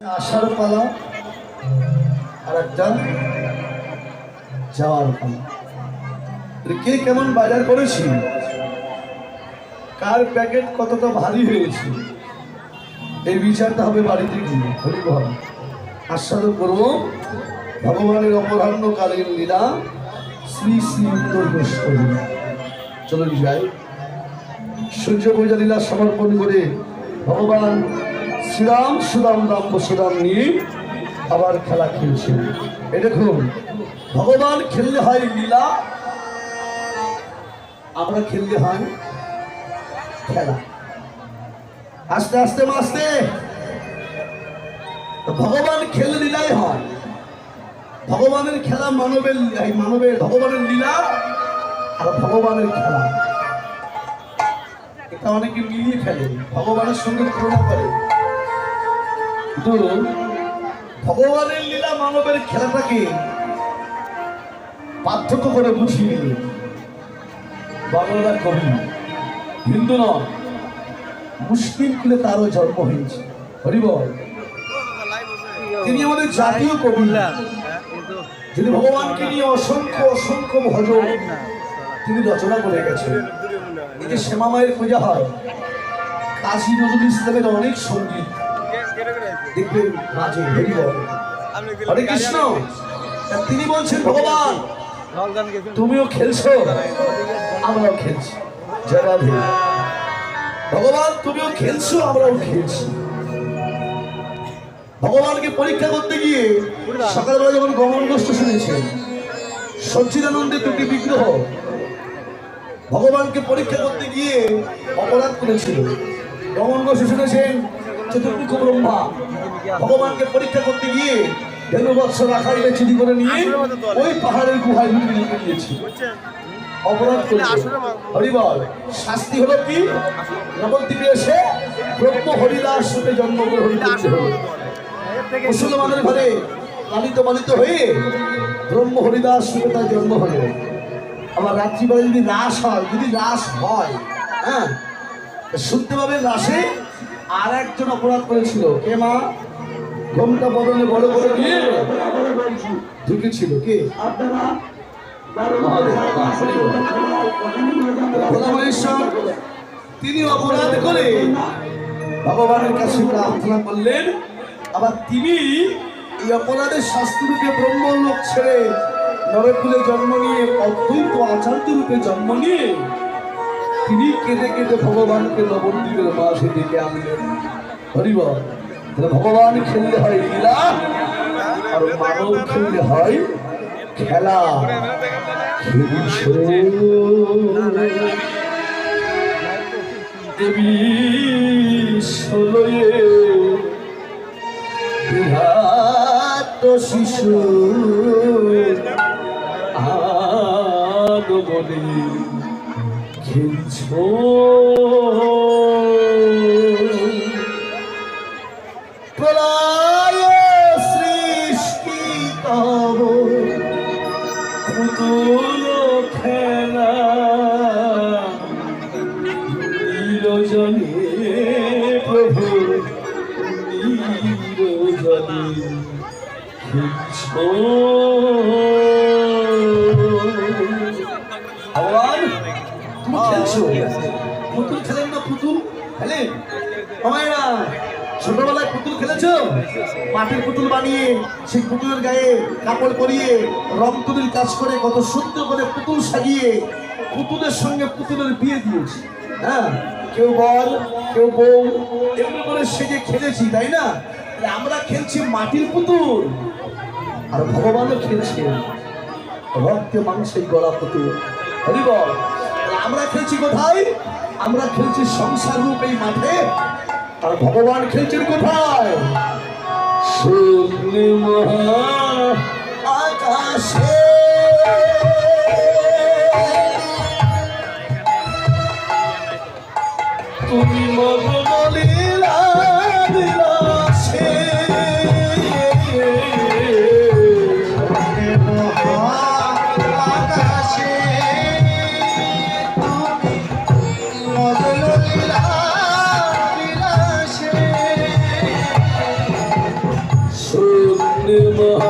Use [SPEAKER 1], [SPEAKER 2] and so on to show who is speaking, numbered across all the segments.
[SPEAKER 1] আসার পালা আর একটা যাওয়ার পালা। কে কেমন বাজার করেছি? কার প্যাকেট কতটা ভারী হয়েছে? এই বিচারটা হবে বাড়িতে গিয়ে ভগবানের অপরাহ্নকালীন লীলা শ্রী শ্রী উত্তর চলুন যাই। সূর্য পূজা লীলা সমর্পণ করে ভগবান শ্রীরাম সুদাম রাম বসুরাম নিয়ে আবার খেলা খেলছে। এই দেখুন, ভগবান খেললে হয় লীলা, আমরা খেললে হয় খেলা। আস্তে আস্তে আস্তে ভগবান খেলে লীলাই হয়। ভগবানের খেলা মানবের মানবের, ভগবানের লীলা আর ভগবানের খেলা। এটা অনেকে মিলিয়ে ফেলে ভগবানের সঙ্গে তুলনা করে। কিন্তু ভগবানের লীলা মানবের খেলাটাকে পার্থক্য করে বুঝিয়ে দিল। বাংলার কবি, হিন্দু নয় মুসলিম কুলে তারও জন্ম হয়েছে। হরিবল তিনি আমাদের জাতীয় কবি। যিনি ভগবানকে নিয়ে অসংখ্য অসংখ্য ভজন তিনি রচনা করে গেছেন। এই যে শ্যামা মায়ের পূজা হয় কাজী নজরুল ইসলামের অনেক সংগীত। মাঝে হরি কৃষ্ণ। তিনি বলছেন ভগবান তুমিও খেলছো? আমরাও খেলছি। জয় রাধে। ভগবান তুমিও খেলছো? আমরাও খেলছি। ভগবানকে পরীক্ষা করতে গিয়ে সকালবেলা যখন গমন গোষ্ঠ শুনেছেন সচ্চিদানন্দের দুটি বিগ্রহ ভগবানকে পরীক্ষা করতে গিয়ে অপরাধ করেছিল। গমন গোষ্ঠ শুনেছেন চতুর্মুখ ব্রহ্মা ভগবানকে পরীক্ষা করতে গিয়ে ধেনু বৎস রাখাইলে চিঠি করে নিয়ে ওই গুহায় লুকিয়ে লুকিয়ে অপরাধ করেছে। হরিবল, শাস্তি হলো কি? নবদ্বীপে এসে ব্রহ্ম হরিদাস রূপে জন্মগ্রহণ করতে হলো। মুসলমানের ঘরে লালিত পালিত হয়ে ব্রহ্ম হরিদাস রূপে তার জন্ম হলো। আবার রাত্রিবেলা যদি রাস হয়, যদি রাস হয় হ্যাঁ শুনতে পাবে রাসে আর একজন অপরাধ করেছিল। কে মা? ঘোমটা বদলে বড় করে দিয়ে ঢুকেছিল কে? তিনি অপরাধ করে ভগবানের কাছে প্রার্থনা করলেন, আবার তিনি এই অপরাধের শাস্তি রূপে ব্রহ্মলোক ছেড়ে নরকুলে জন্ম নিয়ে অদ্বৈত আচার্য রূপে জন্ম নিয়ে তিনি কেঁদে কেঁদে ভগবানকে নবদ্বীপের মাঝে ডেকে আনলেন। তাহলে ভগবান খেললে হয় লীলা, আর মানব খেললে হয় খেলা। শিশু, আগমনে খেলছ প্রলয় সৃষ্টি তব খেলা নিরজনে প্রভু পুতুল খেলেন না পুতুল? খেলেন না ছোটবেলায় পুতুল খেলেছো? মাটির পুতুল বানিয়ে সেই পুতুলের গায়ে কাপড় পরিয়ে রং তুলির কাজ করে কত সুন্দর করে পুতুল সাজিয়ে পুতুলের সঙ্গে পুতুলের বিয়ে দিয়েছি। হ্যাঁ? কেউ বল কেউ বউ, এমনি করে সেজে খেলেছি, তাই না? আমরা খেলছি মাটির পুতুল। আর ভগবানও খেলছে রক্তে মাংসেই গলা পুতুল। হরি বল। তাহলে আমরা খেলছি কোথায়? আমরা খেলছি সংসার রূপ এই মাঠে। আর ভগবান খেলছেন কোথায়? শূন্য আকাশে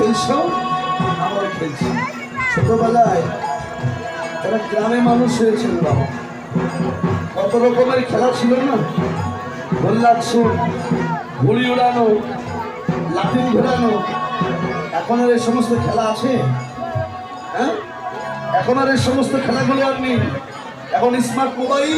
[SPEAKER 1] খেলছো? আমরা খেলছি। ছোটবেলায় তারা গ্রামে মানুষ হয়েছিল বাবা, কত রকমের খেলা ছিল না? গোল্লার সুর ঘুড়ি উড়ানো লাঠিম ঘোরানো এখন আর এই সমস্ত খেলা আছে? হ্যাঁ? এখন আর এই সমস্ত খেলাগুলো আর নেই। এখন স্মার্ট মোবাইল